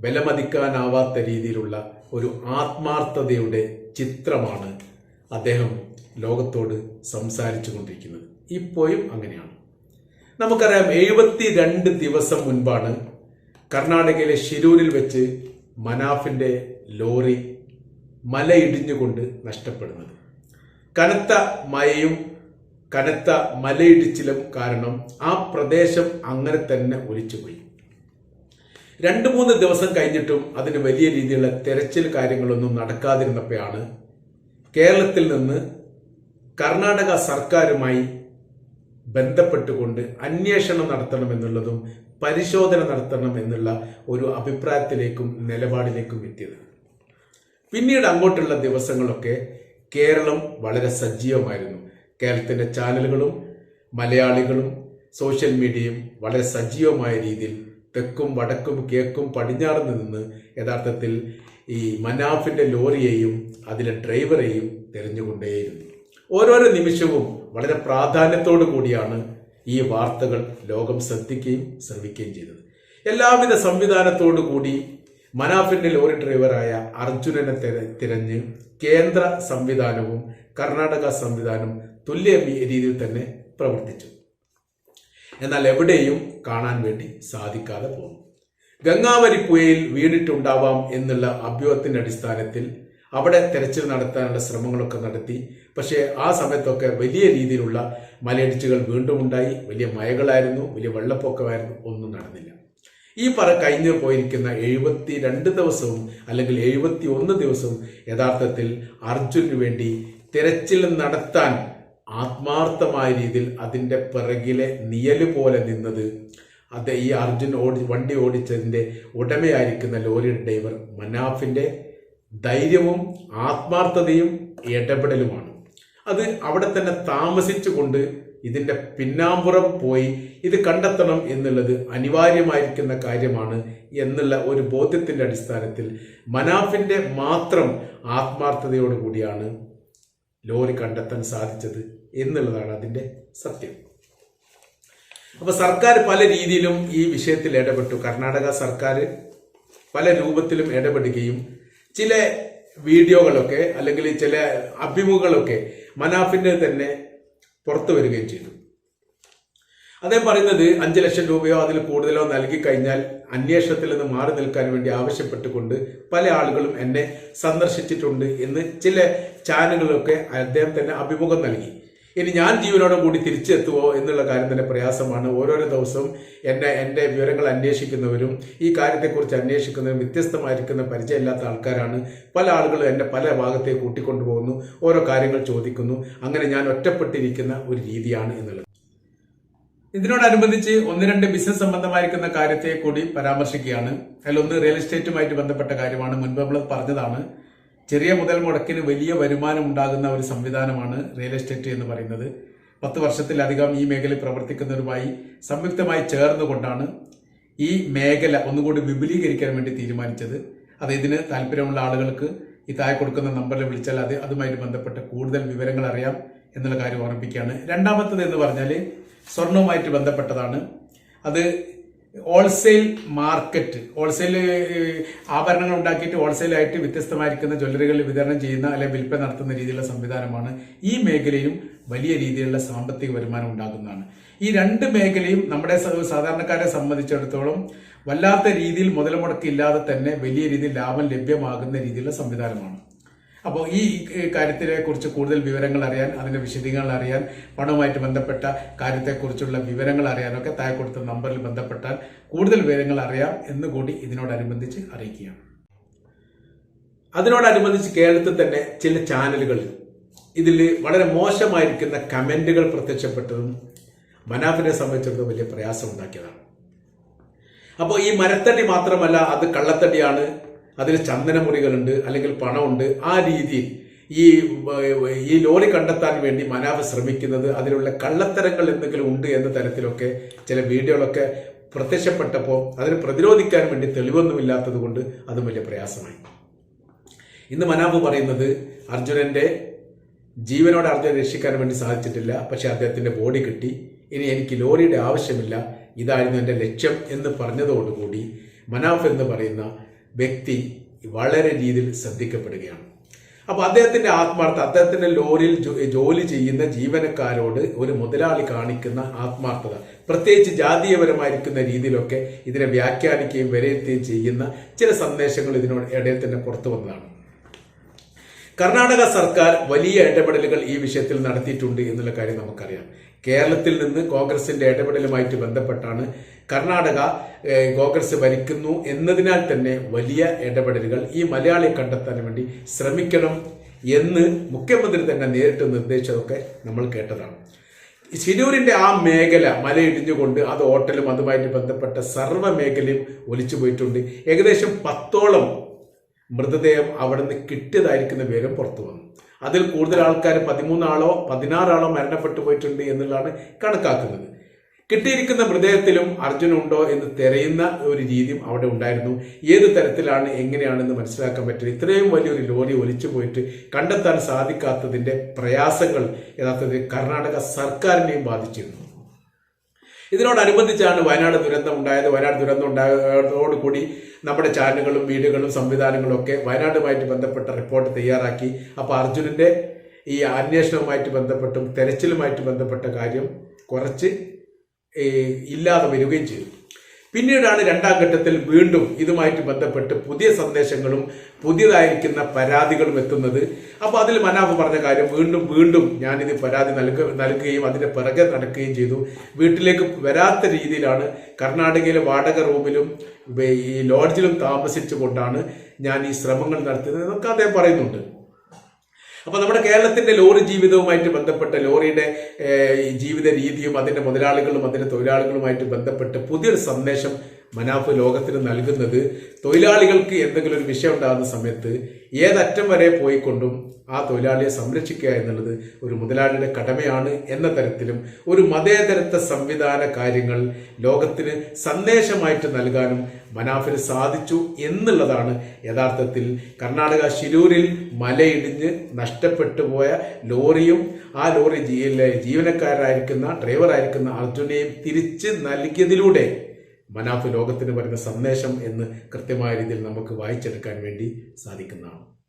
വിലമതിക്കാനാവാത്ത രീതിയിലുള്ള ഒരു ആത്മാർത്ഥതയുടെ ചിത്രമാണ് അദ്ദേഹം ലോകത്തോട് സംസാരിച്ചു കൊണ്ടിരിക്കുന്നത്. ഇപ്പോഴും അങ്ങനെയാണ്. നമുക്കറിയാം എഴുപത്തി രണ്ട് ദിവസം മുൻപാണ് കർണാടകയിലെ ഷിരൂരിൽ വെച്ച് മനാഫിന്റെ ലോറി മലയിടിഞ്ഞുകൊണ്ട് നഷ്ടപ്പെടുന്നത്. കനത്ത മഴയും കനത്ത മലയിടിച്ചിലും കാരണം ആ പ്രദേശം അങ്ങനെ തന്നെ ഒലിച്ചുപോയി. രണ്ട് മൂന്ന് ദിവസം കഴിഞ്ഞിട്ടും അതിന് വലിയ രീതിയിലുള്ള തെരച്ചിൽ കാര്യങ്ങളൊന്നും നടക്കാതിരുന്നപ്പോഴാണ് കേരളത്തിൽ നിന്ന് കർണാടക സർക്കാരുമായി ബന്ധപ്പെട്ടുകൊണ്ട് അന്വേഷണം നടത്തണമെന്നുള്ളതും പരിശോധന നടത്തണം എന്നുള്ള ഒരു അഭിപ്രായത്തിലേക്കും നിലപാടിലേക്കും എത്തിയത്. പിന്നീട് അങ്ങോട്ടുള്ള ദിവസങ്ങളൊക്കെ കേരളം വളരെ സജീവമായിരുന്നു. കേരളത്തിന്റെ ചാനലുകളും മലയാളികളും സോഷ്യൽ മീഡിയയും വളരെ സജീവമായ രീതിയിൽ തെക്കും വടക്കും കേക്കും പടിഞ്ഞാറ് നിന്ന് യഥാർത്ഥത്തിൽ ഈ മനാഫിന്റെ ലോറിയെയും അതിലെ ഡ്രൈവറെയും തെരഞ്ഞുകൊണ്ടേയിരുന്നു. ഓരോരോ നിമിഷവും വളരെ പ്രാധാന്യത്തോടു കൂടിയാണ് ഈ വാർത്തകൾ ലോകം ശ്രദ്ധിക്കുകയും ശ്രമിക്കുകയും ചെയ്തത്. എല്ലാവിധ സംവിധാനത്തോടു കൂടി മനാഫിന്റെ ലോറി ഡ്രൈവറായ അർജുനനെ തിര- തിരഞ്ഞ് കേന്ദ്ര സംവിധാനവും കർണാടക സംവിധാനം തുല്യ രീതിയിൽ തന്നെ പ്രവർത്തിച്ചു. എന്നാൽ എവിടെയും കാണാൻ വേണ്ടി സാധിക്കാതെ പോകും ഗംഗാവരി പുഴയിൽ വീണിട്ടുണ്ടാവാം എന്നുള്ള അഭ്യൂഹത്തിന്റെ അടിസ്ഥാനത്തിൽ അവിടെ തെരച്ചിൽ നടത്താനുള്ള ശ്രമങ്ങളൊക്കെ നടത്തി. പക്ഷേ ആ സമയത്തൊക്കെ വലിയ രീതിയിലുള്ള മലയിടിച്ചുകൾ വീണ്ടും ഉണ്ടായി. വലിയ മഴകളായിരുന്നു വലിയ വെള്ളപ്പൊക്കമായിരുന്നു ഒന്നും നടന്നില്ല. ഈ പറ കഴിഞ്ഞു പോയിരിക്കുന്ന എഴുപത്തി രണ്ട് ദിവസവും അല്ലെങ്കിൽ എഴുപത്തി ഒന്ന് ദിവസവും യഥാർത്ഥത്തിൽ അർജുനു വേണ്ടി തിരച്ചിൽ നടത്താൻ ആത്മാർത്ഥമായ രീതിയിൽ അതിന്റെ പിറകിലെ നിയൽ പോലെ നിന്നത്. അത് ഈ അർജുൻ ഓടി വണ്ടി ഓടിച്ചതിന്റെ ഉടമയായിരിക്കുന്ന ലോറി ഡ്രൈവർ മനാഫിന്റെ ധൈര്യവും ആത്മാർത്ഥതയും ഇടപെടലുമാണ്. അത് അവിടെ തന്നെ താമസിച്ചുകൊണ്ട് ഇതിന്റെ പിന്നാമ്പുറം പോയി ഇത് കണ്ടെത്തണം എന്നുള്ളത് അനിവാര്യമായിരിക്കുന്ന കാര്യമാണ് എന്നുള്ള ഒരു ബോധ്യത്തിന്റെ അടിസ്ഥാനത്തിൽ മനാഫിന്റെ മാത്രം ആത്മാർത്ഥതയോടുകൂടിയാണ് ലോറി കണ്ടെത്താൻ സാധിച്ചത് എന്നുള്ളതാണ് അതിന്റെ സത്യം. അപ്പോൾ സർക്കാർ പല രീതിയിലും ഈ വിഷയത്തിൽ ഇടപെട്ടു. കർണാടക സർക്കാർ പല രൂപത്തിലും ഇടപെടുകയും ചില വീഡിയോകളൊക്കെ അല്ലെങ്കിൽ ചില അഭിമുഖങ്ങളൊക്കെ മനാഫിന്റെ തന്നെ പുറത്തു വരികയും ചെയ്തു. അദ്ദേഹം പറയുന്നത് അഞ്ച് ലക്ഷം രൂപയോ അതിൽ കൂടുതലോ നൽകി കഴിഞ്ഞാൽ അന്വേഷണത്തിൽ നിന്ന് മാറി നിൽക്കാൻ വേണ്ടി ആവശ്യപ്പെട്ടുകൊണ്ട് പല ആളുകളും എന്നെ സന്ദർശിച്ചിട്ടുണ്ട് എന്ന് ചില ചാനലുകളൊക്കെ അദ്ദേഹം തന്നെ അഭിമുഖം നൽകി. ഇനി ഞാൻ ജീവനോടെ കൂടി തിരിച്ചെത്തുവോ എന്നുള്ള കാര്യം തന്നെ പ്രയാസമാണ്. ഓരോരോ ദിവസവും എന്നെ എന്റെ വിവരങ്ങൾ അന്വേഷിക്കുന്നവരും ഈ കാര്യത്തെക്കുറിച്ച് അന്വേഷിക്കുന്നവരും വ്യത്യസ്തമായിരിക്കുന്ന പരിചയമില്ലാത്ത ആൾക്കാരാണ്. പല ആളുകളും എന്നെ പല ഭാഗത്തേക്ക് കൂട്ടിക്കൊണ്ടുപോകുന്നു. ഓരോ കാര്യങ്ങൾ ചോദിക്കുന്നു. അങ്ങനെ ഞാൻ ഒറ്റപ്പെട്ടിരിക്കുന്ന ഒരു രീതിയാണ് എന്നുള്ളത്. ഇതിനോടനുബന്ധിച്ച് ഒന്ന് രണ്ട് ബിസിനസ് സംബന്ധമായിരിക്കുന്ന കാര്യത്തെ കൂടി പരാമർശിക്കുകയാണ്. അതിലൊന്ന് റിയൽ എസ്റ്റേറ്റുമായിട്ട് ബന്ധപ്പെട്ട കാര്യമാണ്. മുൻപ് നമ്മൾ പറഞ്ഞതാണ് ചെറിയ മുതൽ മുടക്കിന് വലിയ വരുമാനം ഉണ്ടാകുന്ന ഒരു സംവിധാനമാണ് റിയൽ എസ്റ്റേറ്റ് എന്ന് പറയുന്നത്. പത്ത് വർഷത്തിലധികം ഈ മേഖലയിൽ പ്രവർത്തിക്കുന്നവരുമായി സംയുക്തമായി ചേർന്നുകൊണ്ടാണ് ഈ മേഖല ഒന്നുകൂടി വിപുലീകരിക്കാൻ വേണ്ടി തീരുമാനിച്ചത്. അത് ഇതിന് താല്പര്യമുള്ള ആളുകൾക്ക് ഈ താഴെ കൊടുക്കുന്ന നമ്പറിൽ വിളിച്ചാൽ അത് അതുമായിട്ട് ബന്ധപ്പെട്ട കൂടുതൽ വിവരങ്ങൾ അറിയാം എന്നുള്ള കാര്യം ഓർമ്മിപ്പിക്കുകയാണ്. രണ്ടാമത്തത് എന്ന് പറഞ്ഞാൽ സ്വർണവുമായിട്ട് ബന്ധപ്പെട്ടതാണ്. അത് ഹോൾസെയിൽ മാർക്കറ്റ് ഹോൾസെയിൽ ആഭരണങ്ങൾ ഉണ്ടാക്കിയിട്ട് ഹോൾസെയിലായിട്ട് വ്യത്യസ്തമായിരിക്കുന്ന ജ്വല്ലറികളിൽ വിതരണം ചെയ്യുന്ന അല്ലെങ്കിൽ വിൽപ്പന നടത്തുന്ന രീതിയിലുള്ള സംവിധാനമാണ് ഈ മേഖലയും വലിയ രീതിയിലുള്ള സാമ്പത്തിക വരുമാനം ഉണ്ടാകുന്നതാണ്. ഈ രണ്ട് മേഖലയും നമ്മുടെ സാധാരണക്കാരെ സംബന്ധിച്ചിടത്തോളം വല്ലാത്ത രീതിയിൽ മുതൽ മുടക്കില്ലാതെ തന്നെ വലിയ രീതിയിൽ ലാഭം ലഭ്യമാകുന്ന രീതിയിലുള്ള സംവിധാനമാണ്. അപ്പോൾ ഈ കാര്യത്തിനെ കുറിച്ച് കൂടുതൽ വിവരങ്ങൾ അറിയാൻ അതിന്റെ വിശദീകരണങ്ങൾ അറിയാൻ പണവുമായിട്ട് ബന്ധപ്പെട്ട കാര്യത്തെക്കുറിച്ചുള്ള വിവരങ്ങൾ അറിയാനൊക്കെ താഴെ കൊടുത്ത നമ്പറിൽ ബന്ധപ്പെട്ടാൽ കൂടുതൽ വിവരങ്ങൾ അറിയാം എന്നുകൂടി ഇതിനോടനുബന്ധിച്ച് അറിയിക്കുകയാണ്. അതിനോടനുബന്ധിച്ച് കേരളത്തിൽ തന്നെ ചില ചാനലുകളിൽ ഇതിൽ വളരെ മോശമായിരിക്കുന്ന കമന്റുകൾ പ്രത്യക്ഷപ്പെട്ടതും മനാഫിനെ സംബന്ധിച്ചിടത്തോളം വലിയ പ്രയാസം ഉണ്ടാക്കിയതാണ്. അപ്പോൾ ഈ മരത്തടി മാത്രമല്ല അത് കള്ളത്തടിയാണ്. അതിൽ ചന്ദനമുറികളുണ്ട് അല്ലെങ്കിൽ പണമുണ്ട്. ആ രീതിയിൽ ഈ ഈ ലോറി കണ്ടെത്താൻ വേണ്ടി മനാഫ് ശ്രമിക്കുന്നത് അതിലുള്ള കള്ളത്തരങ്ങൾ എന്തെങ്കിലും ഉണ്ട് എന്ന തരത്തിലൊക്കെ ചില വീഡിയോകളൊക്കെ പ്രത്യക്ഷപ്പെട്ടപ്പോൾ അതിനെ പ്രതിരോധിക്കാൻ വേണ്ടി തെളിവൊന്നുമില്ലാത്തത് കൊണ്ട് അതും വലിയ പ്രയാസമായി. ഇന്ന് മനാഫ് പറയുന്നത് അർജുനന്റെ ജീവനോട് അർജുനെ രക്ഷിക്കാൻ വേണ്ടി സാധിച്ചിട്ടില്ല പക്ഷെ അദ്ദേഹത്തിന്റെ ബോഡി കിട്ടി. ഇനി എനിക്ക് ലോറിയുടെ ആവശ്യമില്ല ഇതായിരുന്നു എന്റെ ലക്ഷ്യം എന്ന് പറഞ്ഞതോടുകൂടി മനാഫ് എന്ന് പറയുന്ന വ്യക്തി വളരെ രീതിയിൽ ശ്രദ്ധിക്കപ്പെടുകയാണ്. അപ്പൊ അദ്ദേഹത്തിന്റെ ആത്മാർത്ഥ അദ്ദേഹത്തിന്റെ ലോറിയിൽ ജോലി ചെയ്യുന്ന ജീവനക്കാരോട് ഒരു മുതലാളി കാണിക്കുന്ന ആത്മാർത്ഥത പ്രത്യേകിച്ച് ജാതീയപരമായിരിക്കുന്ന രീതിയിലൊക്കെ ഇതിനെ വ്യാഖ്യാനിക്കുകയും വിലയിരുത്തുകയും ചെയ്യുന്ന ചില സന്ദേശങ്ങൾ ഇതിനോട് ഇടയിൽ തന്നെ പുറത്തു വന്നതാണ്. കർണാടക സർക്കാർ വലിയ ഇടപെടലുകൾ ഈ വിഷയത്തിൽ നടത്തിയിട്ടുണ്ട് എന്നുള്ള കാര്യം നമുക്കറിയാം. കേരളത്തിൽ നിന്ന് കോൺഗ്രസിന്റെ ഇടപെടലുമായിട്ട് ബന്ധപ്പെട്ടാണ് കർണാടക കോൺഗ്രസ് ഭരിക്കുന്നു എന്നതിനാൽ തന്നെ വലിയ ഇടപെടലുകൾ ഈ മലയാളി കണ്ടെത്താൻ വേണ്ടി ശ്രമിക്കണം എന്ന് മുഖ്യമന്ത്രി തന്നെ നേരിട്ട് നിർദ്ദേശിച്ചതൊക്കെ നമ്മൾ കേട്ടതാണ്. ശിരൂരിന്റെ ആ മേഖല മലയിടിഞ്ഞുകൊണ്ട് അത് ഹോട്ടലും അതുമായിട്ട് ബന്ധപ്പെട്ട സർവ മേഖലയും ഒലിച്ചു പോയിട്ടുണ്ട്. ഏകദേശം പത്തോളം മൃതദേഹം അവിടെ നിന്ന് കിട്ടിയതായിരിക്കുന്ന വിവരം പുറത്തു വന്നു. അതിൽ കൂടുതൽ ആൾക്കാർ പതിമൂന്നാളോ പതിനാറാളോ മരണപ്പെട്ടു പോയിട്ടുണ്ട് എന്നുള്ളതാണ് കണക്കാക്കുന്നത്. കിട്ടിയിരിക്കുന്ന മൃതദേഹത്തിലും അർജുനുണ്ടോ എന്ന് തിരയുന്ന ഒരു രീതിയും അവിടെ ഉണ്ടായിരുന്നു. ഏത് തരത്തിലാണ് എങ്ങനെയാണെന്ന് മനസ്സിലാക്കാൻ പറ്റില്ല. ഇത്രയും വലിയൊരു ലോറി ഒലിച്ചു പോയിട്ട് കണ്ടെത്താൻ സാധിക്കാത്തതിന്റെ പ്രയാസങ്ങൾ യഥാർത്ഥത്തിൽ കർണാടക സർക്കാരിനെയും ബാധിച്ചിരുന്നു. ഇതിനോടനുബന്ധിച്ചാണ് വയനാട് ദുരന്തം ഉണ്ടായത്. വയനാട് ദുരന്തം ഉണ്ടായതോടുകൂടി നമ്മുടെ ചാനലുകളും വീടുകളും സംവിധാനങ്ങളും ഒക്കെ വയനാടുമായിട്ട് ബന്ധപ്പെട്ട റിപ്പോർട്ട് തയ്യാറാക്കി. അപ്പോൾ അർജുനന്റെ ഈ അന്വേഷണവുമായിട്ട് ബന്ധപ്പെട്ടും തെരച്ചിലുമായിട്ട് ബന്ധപ്പെട്ട കാര്യം കുറച്ച് ഇല്ലാതെ വരികയും ചെയ്തു. പിന്നീടാണ് രണ്ടാം ഘട്ടത്തിൽ വീണ്ടും ഇതുമായിട്ട് ബന്ധപ്പെട്ട് പുതിയ സന്ദേശങ്ങളും പുതിയതായിരിക്കുന്ന പരാതികളും എത്തുന്നത്. അപ്പൊ അതിൽ മനാഫ് പറഞ്ഞ കാര്യം വീണ്ടും വീണ്ടും ഞാൻ ഞാനിത് പരാതി നൽക നൽകുകയും അതിന്റെ പിറകെ നടക്കുകയും ചെയ്തു. വീട്ടിലേക്ക് വരാത്ത രീതിയിലാണ് കർണാടകയിലെ വാടക റൂമിലും ഈ ലോഡ്ജിലും താമസിച്ചുകൊണ്ടാണ് ഞാൻ ഈ ശ്രമങ്ങൾ നടത്തിയത്. എന്നൊക്കെ അദ്ദേഹം പറയുന്നുണ്ട്. അപ്പൊ നമ്മുടെ കേരളത്തിന്റെ ലോറി ജീവിതവുമായിട്ട് ബന്ധപ്പെട്ട ലോറിയുടെ ജീവിത രീതിയും അതിന്റെ മുതലാളികളും അതിന്റെ തൊഴിലാളികളുമായിട്ട് ബന്ധപ്പെട്ട് പുതിയൊരു സന്ദേശം മനാഫ് ലോകത്തിന് നൽകുന്നത് തൊഴിലാളികൾക്ക് എന്തെങ്കിലും ഒരു വിഷയം ഉണ്ടാകുന്ന സമയത്ത് ഏതറ്റം വരെ പോയിക്കൊണ്ടും ആ തൊഴിലാളിയെ സംരക്ഷിക്കുക എന്നുള്ളത് ഒരു മുതലാളിയുടെ കടമയാണ് എന്ന തരത്തിലും ഒരു മതേതരത്വ സംവിധാന കാര്യങ്ങൾ ലോകത്തിന് സന്ദേശമായിട്ട് നൽകാനും മനാഫിന് സാധിച്ചു എന്നുള്ളതാണ് യഥാർത്ഥത്തിൽ. കർണാടക ശിരൂരിൽ മലയിടിഞ്ഞ് നഷ്ടപ്പെട്ടു പോയ ലോറിയും ആ ലോറി ജീവനക്കാരായിരിക്കുന്ന ഡ്രൈവറായിരിക്കുന്ന അർജുനെയും തിരിച്ച് നൽകിയതിലൂടെ മനാഫ് ലോകത്തിന് വരുന്ന സന്ദേശം എന്ന് കൃത്യമായ രീതിയിൽ നമുക്ക് വായിച്ചെടുക്കാൻ വേണ്ടി സാധിക്കുന്നതാണ്.